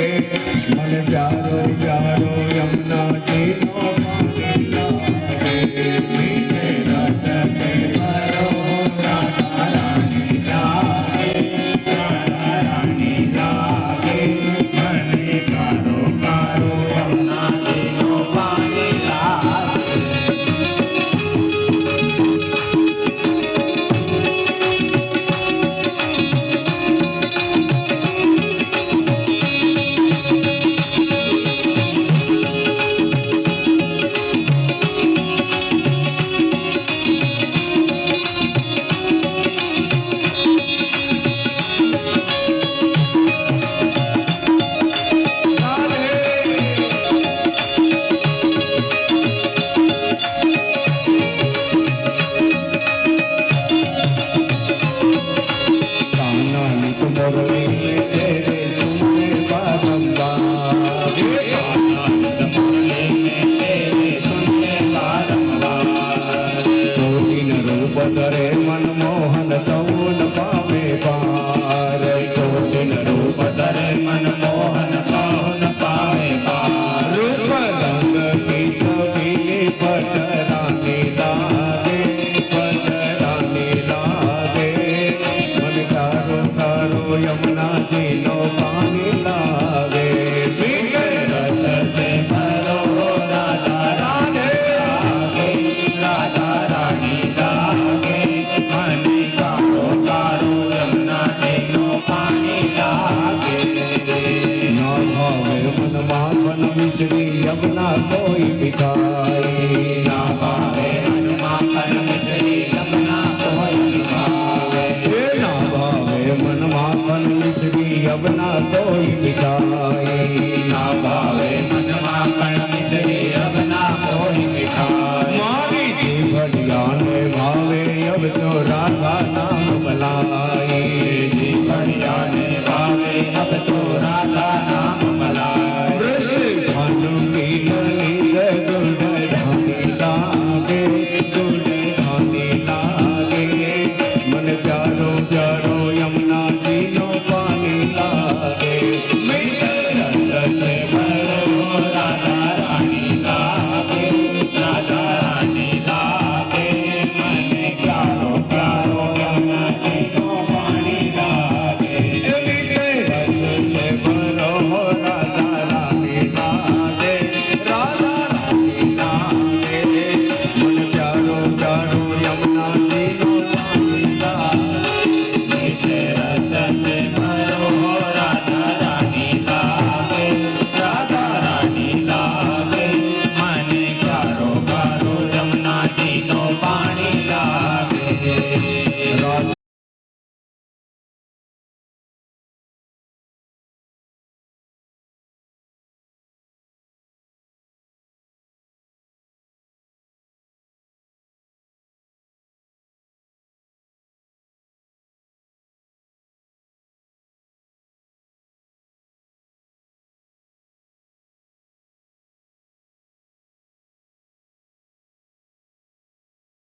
મને પ્યારો પ્યારો યમુનાજી નો પાણી લાગે મીઠે રસ્તે મારો રાધા રાણી રાધા રાણી ધરે મનમોહન તૌન પામે પાર. ચોટીન રૂપ ધરે મનમોહન તૌન પામે પાર. રંગ કી છબીને પટરાની લાગે પટરાની લાગે. મન તારો તારો યમુનાજી નો પાણી रब ना कोई बिताए ना पावे हनुमा ना कोई बिकाए ना श्री ना कोई ना मारी ने भावे अब तो राधा नाम बलाए जी बढ़िया ने भावे अब तो राधा